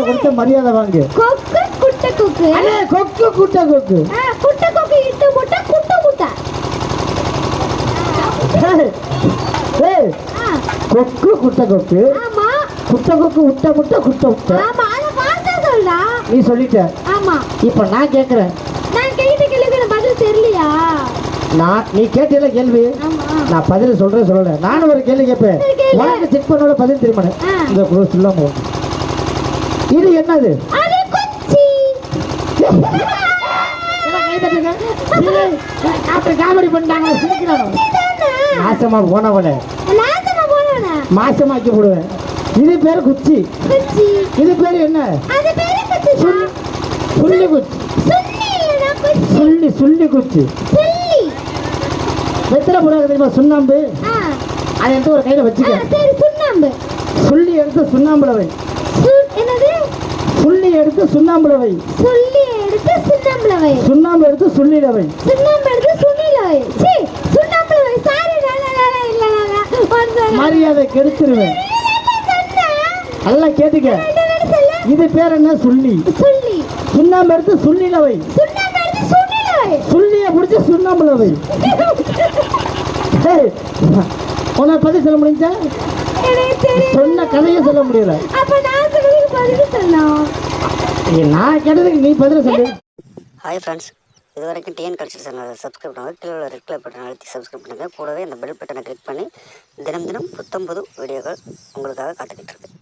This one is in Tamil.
கொடுத்த மரியாதை வாங்கு. கொக்கு குட்டை கொக்கு. அண்ணே கொக்கு குட்டை கொக்கு. குட்டை கொக்கு இட்டு முட்டை குட்டை முட்டை ஏய், கொக்கு குட்டை கொக்கு. ஆமா. குட்டை கொக்கு உட்ட முட்டை குட்டை முட்டை. ஆமா அத பார்த்தா சொல்றா. நீ சொல்லிட்ட. ஆமா. இப்ப நான் கேக்குறேன். நான் கேட்ட கேள்விக்கு பதில் தெரியலையா? நான் நீ கேட்டல கேள்வி. ஆமா. நான் பதில் சொல்றேன் சொல்லல. நானும் ஒரு கேள்வி கேட்பேன். உனக்கு செக் பண்ணோட பதில் தெரியுமா. இந்த குழு சொல்லாம. இது என்னது? அது குச்சி. காமெடி பண்ணிட்டாங்க சிரிக்கிறாங்க? நாசமா போனவள? மாசமாக்கி போடுவேன். இது பேர் குச்சி. இது பேர் என்ன. சுள்ளி குச்சி. சுள்ளி. சுள்ளி குச்சி. வெத்தலை போடாத தெரியுமா? சுண்ணாம்பு? அதை எடுத்து ஒரு கையில வச்சுக்க. சுண்ணாம்பு. சுள்ளி எடுத்து சுண்ணாம்புல வை? சுள்ளி எடுத்து சுண்ணாம்புல வை சுள்ளி எடுத்து சுண்ணாம்புல வை. சுண்ணாம்பு எடுத்து சுள்ளில வை சுண்ணாம்பு எடுத்து சுண்ணில வை. சீ, சுண்ணாம்புல வை. டா, இல்ல, second. மரியாதை கெடுத்துருவேன்? நல்லா கேட்டுக்க? இது பேர் என்ன சுள்ளி சுள்ளி. சுண்ணாம்பு எடுத்து சுள்ளில வை. சுள்ளிய பிடிச்சி சுண்ணாம்புல வை உன்னை பத்தி சொல்ல முடிஞ்சா. சொன்ன கதையை சொல்ல முடியல அப்ப நான் பதில் சொல்லணும். நான் கேட்டதுக்கு நீ பதில சொல்லு. ஹாய் ஃப்ரெண்ட்ஸ் இது வரைக்கும் டிஎன் கல்ச்சர் சேனலை சப்ஸ்கிரைப் பண்ணுங்கள் கீழே உள்ள ரெட் கலர் பட்டன் அழுத்தி சப்ஸ்கிரைப் பண்ணுங்கள் கூடவே அந்த பெல் பட்டனை கிளிக் பண்ணி தினம் தினம் புத்தம் புது வீடியோக்கள் உங்களுக்காக காத்துக்கிட்டு இருக்கு.